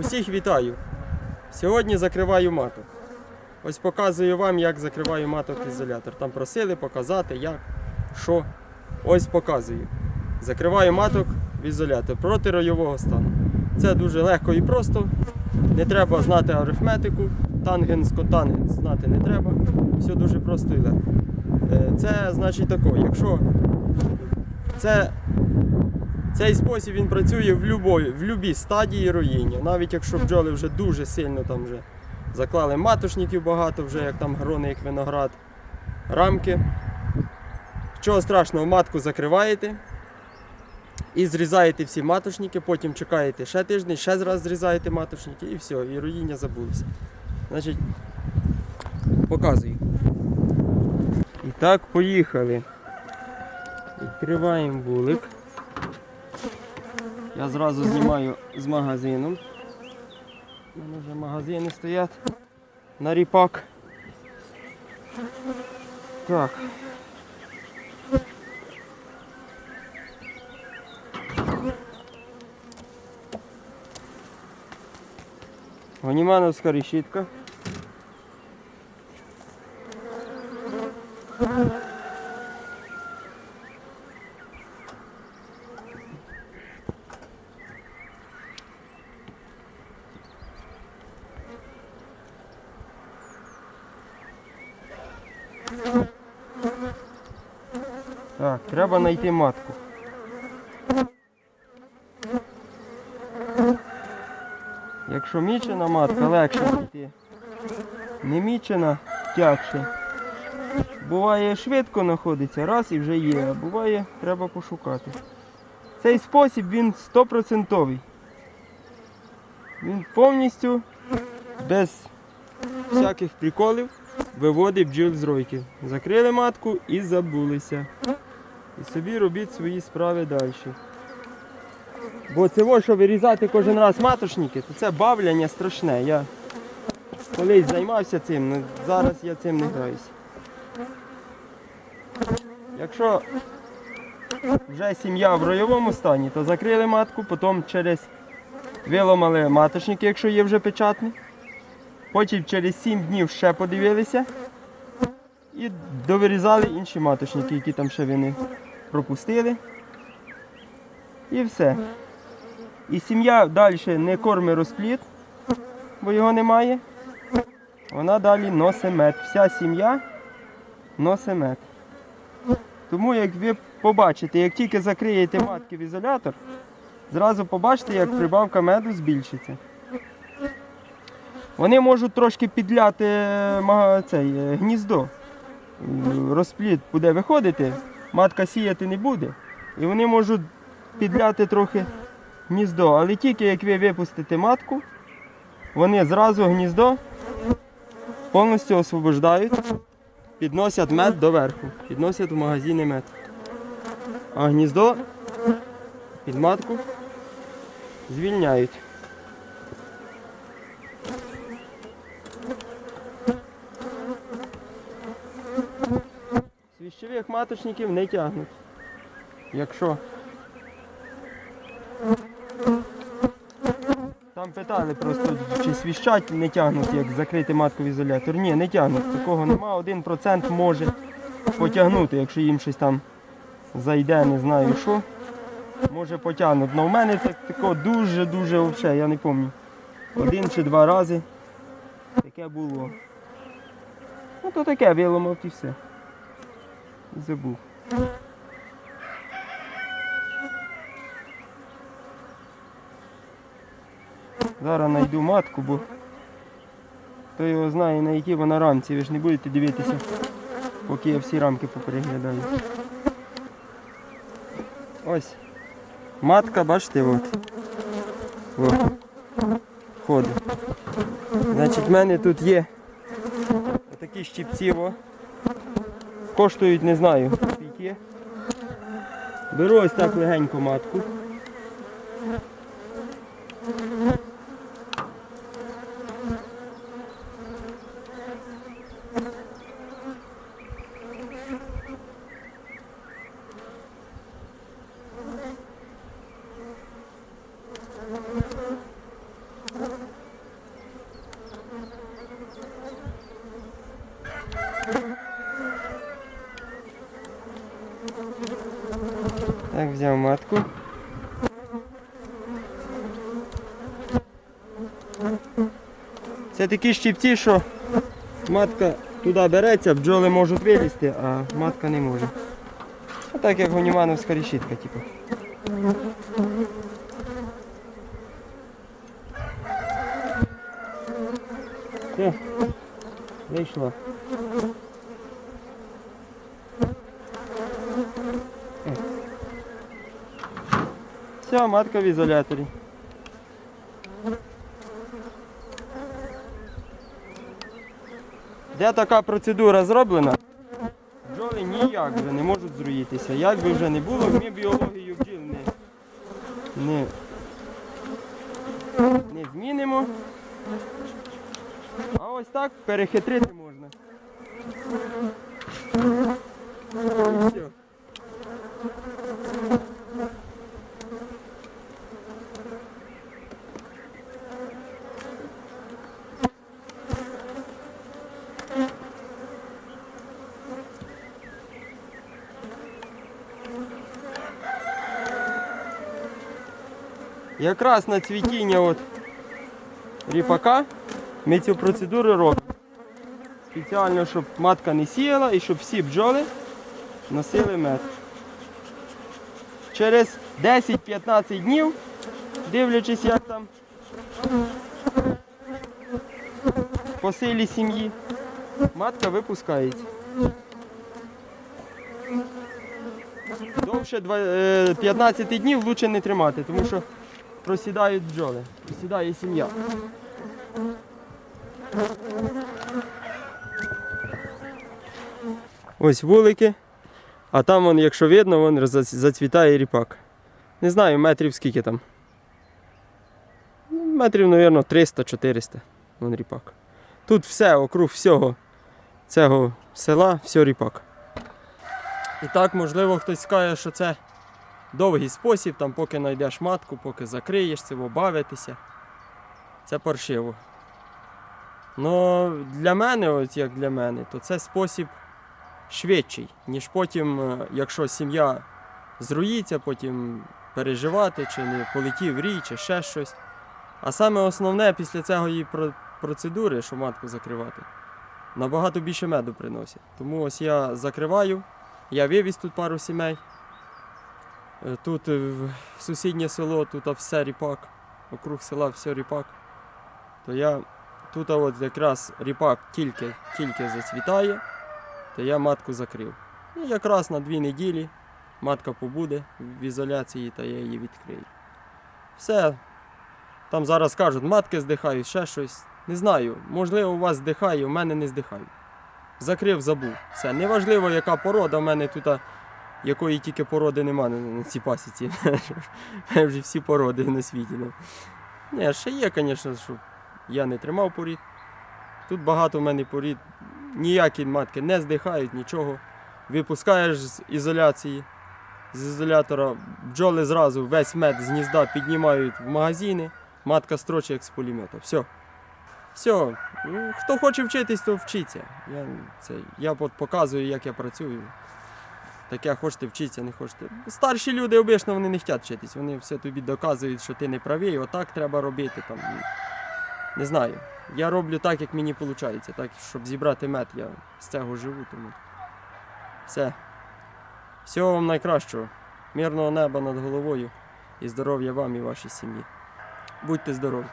Усіх вітаю! Сьогодні закриваю маток. Ось показую вам, як закриваю маток ізолятор. Там просили показати, як, що. Ось показую. Закриваю маток в ізолятор проти ройового стану. Це дуже легко і просто. Не треба знати арифметику, тангенс, котангенс знати не треба. Все дуже просто і легко. Е, Це значить тако, якщо це цей спосіб він працює в любої, в любій стадії роїння. Навіть якщо бджоли вже дуже сильно там вже заклали матошників багато, вже як там грони, як виноград, рамки. Чого страшного, матку закриваєте і зрізаєте всі матошники, потім чекаєте ще тиждень, ще раз зрізаєте матошники і все, і роїння забулося. Значить, показую. І так, поїхали. Відкриваємо вулик. Я зразу знімаю з магазином. У мене вже магазини стоять на ріпак. Так. Ганімановська решітка. Треба знайти матку. Якщо мічена матка, легше знайти. Не мічена, тягше. Буває швидко знаходиться, раз і вже є, а буває треба пошукати. Цей спосіб він стопроцентовий. Він повністю без всяких приколів виводить бджіл з ройки. Закрили матку і забулися. І собі робіть свої справи далі. Бо це во, що вирізати кожен раз матошники, то це бавляння страшне. Я колись займався цим, але зараз я цим не граюся. Якщо вже сім'я в ройовому стані, то закрили матку, потім через виламали матошники, якщо є вже печатні. Потім через 7 днів ще подивилися і довирізали інші маточники, які там ще вони пропустили. І все. І сім'я далі не кормить розплід, бо його немає. Вона далі носить мед. Вся сім'я носить мед. Тому як ви побачите, як тільки закриєте матки в ізолятор, зразу побачите, як прибавка меду збільшиться. Вони можуть трошки підляти цей, е, гніздо. М, Розплід буде виходити, матка сіяти не буде. І вони можуть підляти трохи гніздо. Але тільки як ви випустите матку, вони зразу гніздо повністю освобождають, підносять мед доверху, підносять в магазини мед. А гніздо під матку звільняють. Свіщових маточників не тягнуть. Якщо. Там питали просто, чи свіщать не тягнуть, як закрити матку в ізолятор. Ні, не тягнуть. Такого нема. Один процент може потягнути, якщо їм щось там зайде, не знаю що. Може потягнуть. Але в мене так, тако дуже-дуже взагалі, я не пам'ятаю. Один чи два рази таке було. Ну то таке виламав і все. Забув. Зараз знайду матку, бо хто його знає, на якій вона рамці. Ви ж не будете дивитися, поки я всі рамки попереглядаю. Ось. Матка, бачите, от. О. Ходить. Значить, в мене тут є такі щипці, о. Коштують, не знаю. Беру ось так легенько матку. Взяв матку. Це такі щипці, що матка туди береться, бджоли можуть вилізти, а матка не може. А так як гонімановська решітка, типу. Все, вийшла. Все, матка в ізоляторі. Де така процедура зроблена? Бджоли ніяк вже не можуть зруїтися. Як би вже не було, ми біологію бджіл не, не, не змінимо. А ось так перехитрити можна. І все. Якраз на цвітіння от ріпака ми цю процедуру робимо. Спеціально, щоб матка не сіяла і щоб всі бджоли носили мед. Через 10-15 днів, дивлячись, як там по силі сім'ї, матка випускається. Довше е, 15 днів краще не тримати, тому що просідають бджоли, просідає сім'я. Ось вулики, а там, вон, якщо видно, вон зацвітає ріпак. Не знаю, метрів скільки там. Метрів, мабуть, 300-400 вон ріпак. Тут все, округ всього цього села, все ріпак. І так, можливо, хтось скаже, що це довгий спосіб, там, поки знайдеш матку, поки закриєш це, бавитися. Це паршиво. Ну, для мене, от як для мене, то це спосіб швидший, ніж потім, е, якщо сім'я зруїться, потім переживати, чи не полетів рій, чи ще щось. А саме основне після цієї про- процедури, що матку закривати, набагато більше меду приносить. Тому ось я закриваю, я вивіз тут пару сімей. Е, Тут е, в сусіднє село, тут все ріпак, округ села все ріпак. То я тут от якраз ріпак тільки, тільки зацвітає, то я матку закрив. І якраз на дві неділі матка побуде в ізоляції, та я її відкрию. Все. Там зараз кажуть, матки здихають, ще щось. Не знаю, можливо, у вас здихає, у мене не здихають. Закрив, забув. Все. Неважливо, яка порода, в мене тут якої тільки породи нема на, цій пасіці. Вже всі породи на світі. Ну. Ні, ще є, звісно, що я не тримав порід. Тут багато в мене порід. Ніякі матки не здихають, нічого. Випускаєш з ізоляції, з ізолятора, бджоли зразу весь мед з гнізда піднімають в магазини, матка строчить як з пулемета. Все. Все. Ну, Хто хоче вчитись, то вчиться. Я, це, я от показую, як я працюю. Таке хочете вчитися, не хочете. Старші люди обично вони не хочуть вчитись, вони все тобі доказують, що ти не правий, отак треба робити. Там. Не знаю. Я роблю так, як мені виходить. Так, щоб зібрати мед, я з цього живу. Тому. Все. Всього вам найкращого. Мирного неба над головою і здоров'я вам і вашій сім'ї. Будьте здорові!